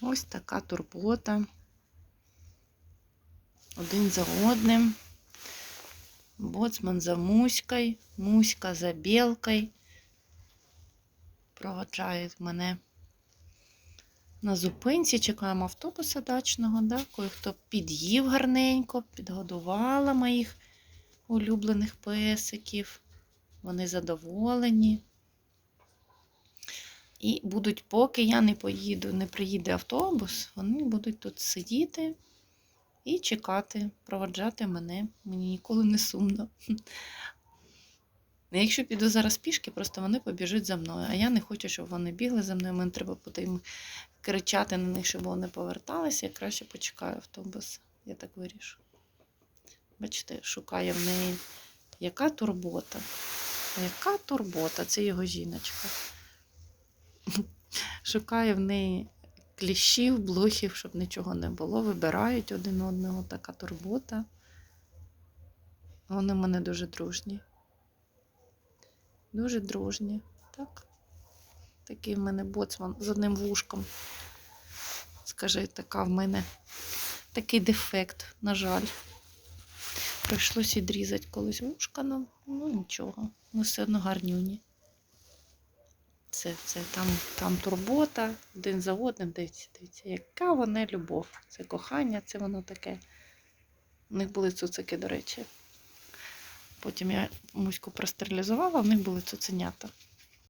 Ось така турбота. Один за одним. Боцман за муською, муська за білкою. Проводжають мене на зупинці. Чекаємо автобуса дачного. Да? Кое-хто під'їв гарненько, підгодувала моїх улюблених песиків. Вони задоволені. І будуть, поки я не поїду, не приїде автобус, вони будуть тут сидіти і чекати, проводжати мене. Мені ніколи не сумно. Якщо піду зараз пішки, просто вони побіжуть за мною. А я не хочу, щоб вони бігли за мною. Мені треба їм кричати на них, щоб вони поверталися. Я краще почекаю автобус. Я так вирішу. Бачите, шукає в неї яка турбота. Яка турбота? Це його жіночка. Шукає в неї кліщів, блохів, щоб нічого не було. Вибирають один одного, така турбота. Вони в мене дуже дружні. Дуже дружні. Так? Такий в мене боцман з одним вушком. Скажи, така в мене такий дефект, на жаль. Прийшлось відрізати колись вушка, ну, ну нічого. Ми все одно гарнюні. Це, це там, там турбота, один за одним. Дивіться, дивіться, яка вона любов. Це кохання, це воно таке. У них були цуцики, до речі. Потім я муську простерилізувала, в них були цуценята.